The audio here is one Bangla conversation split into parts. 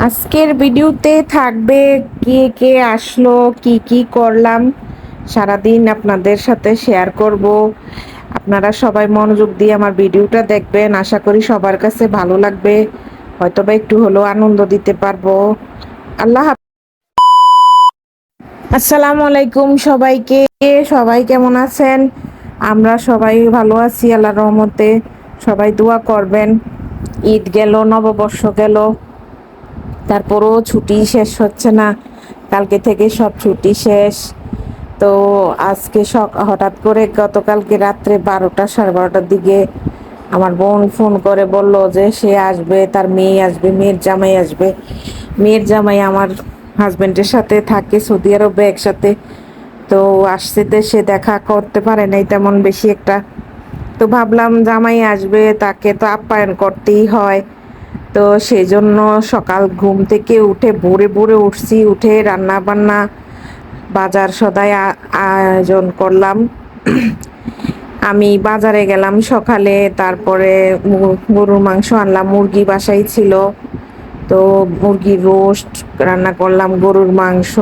আজকের ভিডিওতে থাকবে কে কে আসলো, কি কি করলাম, সারাদিন আপনাদের সাথে শেয়ার করব। আপনারা সবাই মনোযোগ দিয়ে আমার ভিডিওটা দেখবেন, আশা করি সবার কাছে ভালো লাগবে। হয়তো বা একটু হলেও আনন্দ দিতে পারব। আল্লাহ। আসসালামু আলাইকুম সবাইকে। সবাই কেমন আছেন? আমরা সবাই ভালো আছি আল্লাহ রহমতে। সবাই দোয়া করবেন। ঈদ গেল, নববর্ষ গেল। তারপরও ছুটি শেষ হচ্ছে না। কালকে থেকে সব ছুটি শেষ। তো আজকে সক হঠাৎ করে গতকালকে রাত্রে বারোটা সাড়ে বারোটার দিকে আমার বোন ফোন করে বলল যে সে আসবে, তার মেয়ে আসবে, মেয়ের জামাই আসবে। মেয়ের জামাই আমার হাজব্যান্ডের সাথে থাকে, সৌদি আরবে একসাথে। তো আসছে সে দেখা করতে পারে নাই তেমন বেশি একটা। তো ভাবলাম জামাই আসবে, তাকে তো আপ্যায়ন করতেই হয়। তো সেই জন্য সকাল ঘুম থেকে উঠে ভোরে ভোরে উঠছি, উঠে রান্না বান্না বাজার সদাই আয়োজন করলাম। আমি বাজারে গেলাম সকালে, তারপরে গরুর মাংস আনলাম, মুরগি বাসাই ছিল। তো মুরগির রোস্ট রান্না করলাম, গরুর মাংস,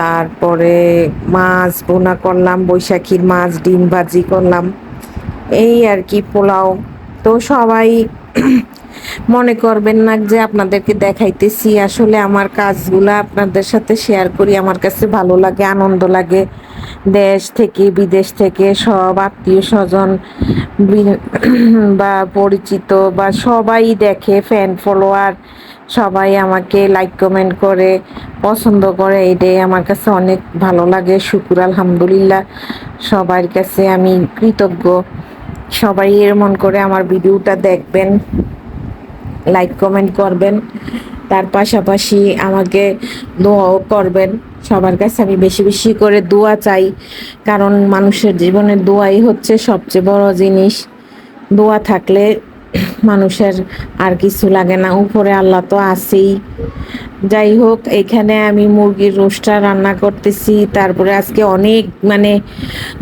তারপরে মাছ বোনা করলাম, বৈশাখীর মাছ, ডিম ভাজি করলাম। এই আর কি পোলাও। তো সবাই মনে করবেন না যে আপনাদেরকে দেখাইতেছি। আসলে আমার কাজগুলো আপনাদের সাথে শেয়ার করি। আমার কাছে ভালো লাগে, আনন্দ লাগে। দেশ থেকে, বিদেশ থেকে সব আত্মীয় স্বজন বা পরিচিত বা সবাই দেখে ফ্যান ফলোয়ার সবাই আমাকে লাইক কমেন্ট করে, পছন্দ করে। এটাই আমার কাছে অনেক ভালো লাগে। শুকুর, আলহামদুলিল্লাহ। সবার কাছে আমি কৃতজ্ঞ। সবাই এমন করে আমার ভিডিওটা দেখবেন। লাইক কমেন্ট করবেন। তার পাশাপাশি আমাকে দোয়াও করবেন। সবার কাছে আমি বেশি বেশি করে দোয়া চাই, কারণ মানুষের জীবনে দোয়াই হচ্ছে সবচেয়ে বড় জিনিস। দোয়া থাকলে মানুষের আর কিছু লাগে না। উপরে আল্লাহ তো আছেই। যাই হোক, এখানে আমি মুরগির রোস্টটা রান্না করতেছি। তারপরে আজকে অনেক মানে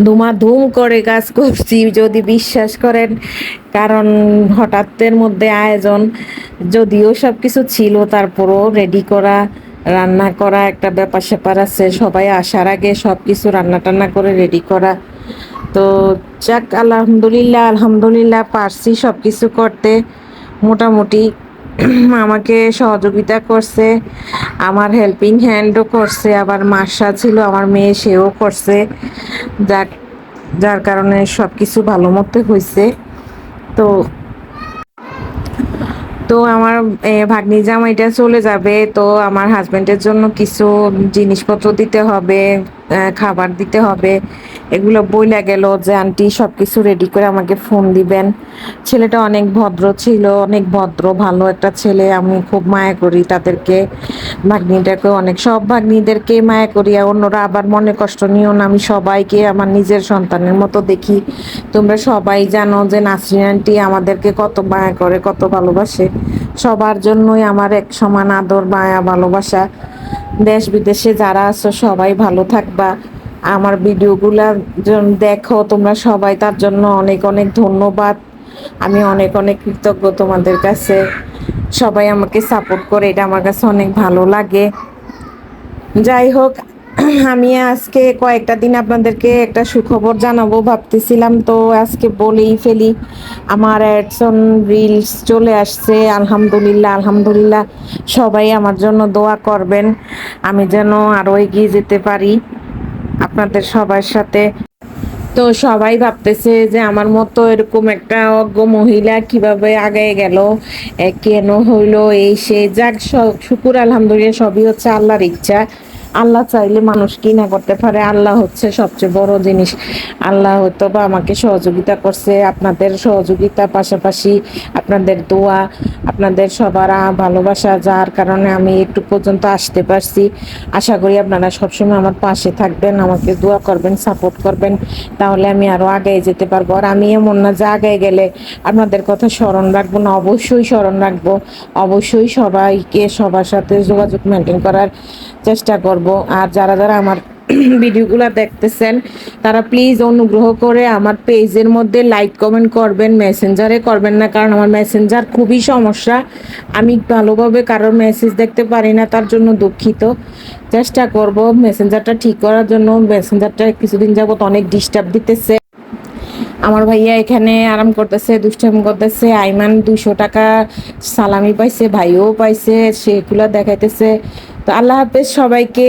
ধুমাধুম করে কাজ করছি, যদি বিশ্বাস করেন। কারণ হঠাৎের মধ্যে আয়োজন, যদিও সব কিছু ছিল, তারপরও রেডি করা, রান্না করা একটা ব্যাপার স্যাপার আছে। সবাই আসার আগে সব কিছু রান্না টান্না করে রেডি করা। তো যাক, আলহামদুলিল্লাহ আলহামদুলিল্লাহ, পারছি সব কিছু করতে। মোটামুটি আমাকে সহযোগিতা করছে, আমার হেল্পিং হ্যান্ডও করছে, আবার মাসা ছিল, আমার মেয়ে সেও করছে। যাক, যার কারণে সব কিছু ভালো মতো হয়েছে তো তো আমার ভাগ্নি জামাইটা চলে যাবে, তো আমার হাজব্যান্ডের জন্য কিছু জিনিসপত্র দিতে হবে। খাবার দিতে হবে। এগুলো বইলা গেল যে, আন্টি সব কিছু রেডি করে আমাকে ফোন দিবেন। ছেলেটা অনেক ভদ্র ছিল, অনেক ভদ্র, ভালো একটা ছেলে। আমি খুব মায়া করি তাদেরকে। ভাগ্নিটাকে অনেক, সব ভাগ্নিদেরকে মায়া করি। অন্যরা আবার মনে কষ্ট নিও না, আমি সবাইকে, আমার নিজের সন্তানের মতো দেখি। তোমরা সবাই জানো যে, নাসরিন আন্টি আমাদেরকে কত মায়া করে, কত ভালোবাসে। সবার জন্যই আমার এক সমান আদর, মায়া, ভালোবাসা। দেশ বিদেশে যারা আছো, সবাই ভালো থাকবা। আমার ভিডিওগুলা দেখো, তোমরা সবাই তার জন্য অনেক অনেক ধন্যবাদ। আমি অনেক অনেক কৃতজ্ঞ তোমাদের কাছে। সবাই আমাকে সাপোর্ট করে, এটা আমার কাছে অনেক ভালো লাগে। যাই হোক আমি আজকে কয়েকটা দিন আপনাদেরকে একটা সুখবর জানাব, ভাবতেছিলাম তো আজকে বলেই ফেলি। আমার অ্যাডসন রিলস চলে আসছে, আলহামদুলিল্লাহ আলহামদুলিল্লাহ, সবাই আমার জন্য দোয়া করবেন। আমি যেন আরও এগিয়ে যেতে পারি আপনাদের সবার সাথে। তো সবাই ভাবতেছে যে আমার মতো এরকম একটা অজ্ঞ মহিলা কীভাবে আগে গেল কেন হইল, এই সে যাক শুকুর, আলহামদুলিল্লাহ, সবই হচ্ছে আল্লাহর ইচ্ছা। আল্লাহ চাইলে মানুষ কি না করতে পারে? আল্লাহ হচ্ছে সবচেয়ে বড় জিনিস। আল্লাহ হয়তো বা আমাকে সহযোগিতা করছে, আপনাদের সহযোগিতা পাশাপাশি আপনাদের দোয়া, আপনাদের সবার ভালোবাসা, যার কারণে আমি একটু পর্যন্ত আসতে পারছি। আশা করি আপনারা সবসময় আমার পাশে থাকবেন, আমাকে দোয়া করবেন, সাপোর্ট করবেন, তাহলে আমি আরও আগে যেতে পারব। আর আমি এমন না যে আগে গেলে আপনাদের কথা স্মরণ রাখব না, অবশ্যই স্মরণ রাখব। অবশ্যই সবাইকে সবার সাথে যোগাযোগ মেনটেন করার চেষ্টা করব। আর যারা যারা আমার ভিডিওগুলো দেখতেছেন, তারা প্লিজ অনুগ্রহ করে আমার পেজের মধ্যে লাইক কমেন্ট করবেন মেসেঞ্জারে করবেন না, কারণ আমার মেসেঞ্জার খুবই সমস্যা। আমি ভালোভাবে কারোর মেসেজ দেখতে পারি না, তার জন্য দুঃখিত। চেষ্টা করব মেসেঞ্জারটা ঠিক করার জন্য। মেসেঞ্জারটা কিছুদিন যাবত অনেক ডিস্টার্ব দিতেছে। আমার ভাইয়া এখানে আরাম করতেছে, দুষ্টামি করতেছে। আইমান দুশো টাকা সালামি পাইছে, ভাইও পাইছে সেগুলো দেখাইতেছে। তো আল্লাহ হাফেজ সবাইকে